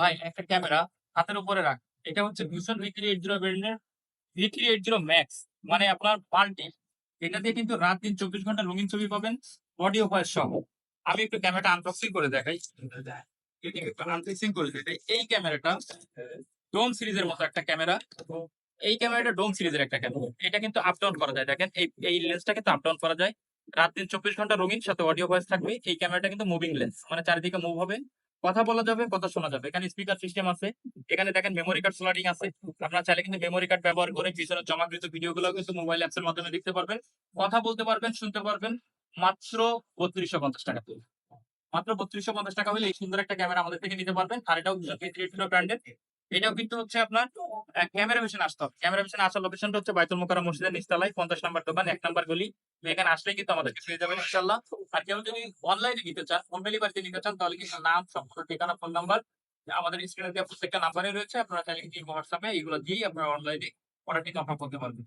ভাই একটা ক্যামেরা হাতের উপরে রাখ। এটা হচ্ছে ভিশন ভি এইট জিরো ব্র্যান্ডের ভি এইট জিরো ম্যাক্স মানে আপনার পাল্টি এটা দিয়ে কিন্তু রাত দিন চব্বিশ ঘণ্টা রঙিন ছবি পাবেন অডিও ভয়েস সহ। আমি একটু ক্যামেরাটা আনবক্সিং করে দেখাই। আনবক্সিং করে দেখাই। এই ক্যামেরাটা ডোম সিরিজের মতো একটা ক্যামেরা। এই ক্যামেরাটা ডোম সিরিজের একটা ক্যামেরা। এটা কিন্তু আপ ডাউন করা যায়। দেখেন, এই এই লেন্সটা কিন্তু আপ ডাউন করা যায়। রাত দিন চব্বিশ ঘণ্টা রঙিন, সাথে অডিও ভয়েস থাকবে। এই ক্যামেরাটা কিন্তু মুভিং লেন্স মানে চারিদিকে মুভ হবে। কথা বলা যাবে, কথা শোনা যাবে। এখানে স্পিকার সিস্টেম আছে, এখানে দেখেন মেমোরি কার্ড স্লটিং আছে। আপনারা চাইলে কিন্তু মেমোরি কার্ড ব্যবহার করে পিছনে জমাকৃত ভিডিওগুলো কিন্তু মোবাইল অ্যাপস এর মাধ্যমে দেখতে পারবেন। কথা বলতে পারবেন, শুনতে পারবেন, মাত্র বত্রিশশো পঞ্চাশ টাকা মাত্র বত্রিশশো পঞ্চাশ টাকা হলে এই সুন্দর একটা ক্যামেরা আমাদের থেকে নিতে পারবেন। আর এটাও ব্র্যান্ডের এটাও কিন্তু হচ্ছে আপনার ক্যামেরা ভিশন আসতে হবে। ক্যামেরা ভিশন আসার লোকেশনটা হচ্ছে বাইতুল মোকাররম মসজিদের নিস্তালাই পঞ্চাশ নাম্বার দোকান, এক নাম্বার গলি। এখানে আসলে কিন্তু আমাদেরকে পেয়ে যাবেন ইনশাল্লাহ আর কেউ যদি অনলাইনে নিতে চান হোম ডেলিভারিতে নিতে চান, তাহলে কিন্তু নাম, সম্পূর্ণ ঠিকানা ফোন নাম্বার আমাদের স্ক্রিনে দেওয়া প্রত্যেকটা নাম্বারে রয়েছে। আপনারা চাইলে কিন্তু হোয়াটসঅ্যাপে এগুলো দিয়েই আপনারা অনলাইনে অর্ডারটি কনফার্ম করতে পারবেন।